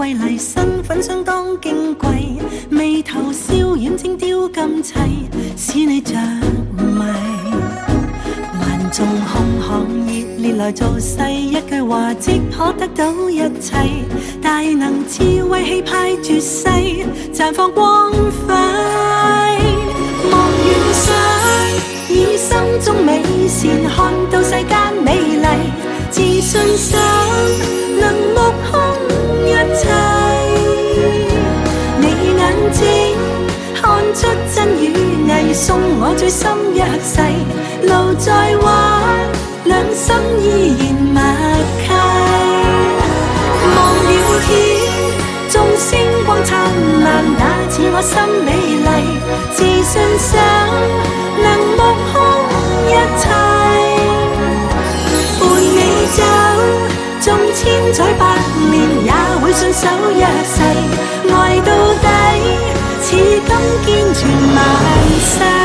瑰丽，身份相當矜貴，眉頭笑遠正雕金砌，使你着迷。萬眾紅行熱烈來造勢，一句話即可得到一切，大能智慧氣派絕世，绽放光輝。望遠想，以心中美善看到世間美麗，自信心与伪，送我最深一世。路再弯，两心依然默契。望了天，众星光灿烂，那似我心美丽。自信想能目空一切。伴你走，纵千载百年，也会信守一世。 金坚存万世。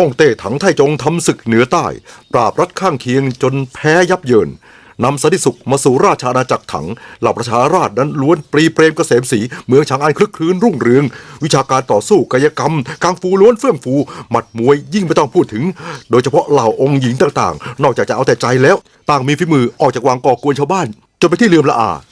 ฮ่องเต้ถังไทจงทำศึกเหนือใต้ ปราบรัฐข้างเคียงจนแพ้ยับเยิน นำสันติสุขมาสู่ราชอาณาจักรถังเหล่าประชาราษฎรนั้นล้วนปรีเปรมเกษมศรีเมืองฉางอันคลึกครื้นรุ่งเรือง วิชาการต่อสู้กายกรรมกังฟูล้วนเฟื่องฟู หมัดมวยยิ่งไม่ต้องพูดถึง โดยเฉพาะเหล่าองค์หญิงต่างๆ นอกจากจะเอาแต่ใจแล้ว ต่างมีฝีมือออกจากวางก่อกวนชาวบ้านจนไปที่เลือมละอา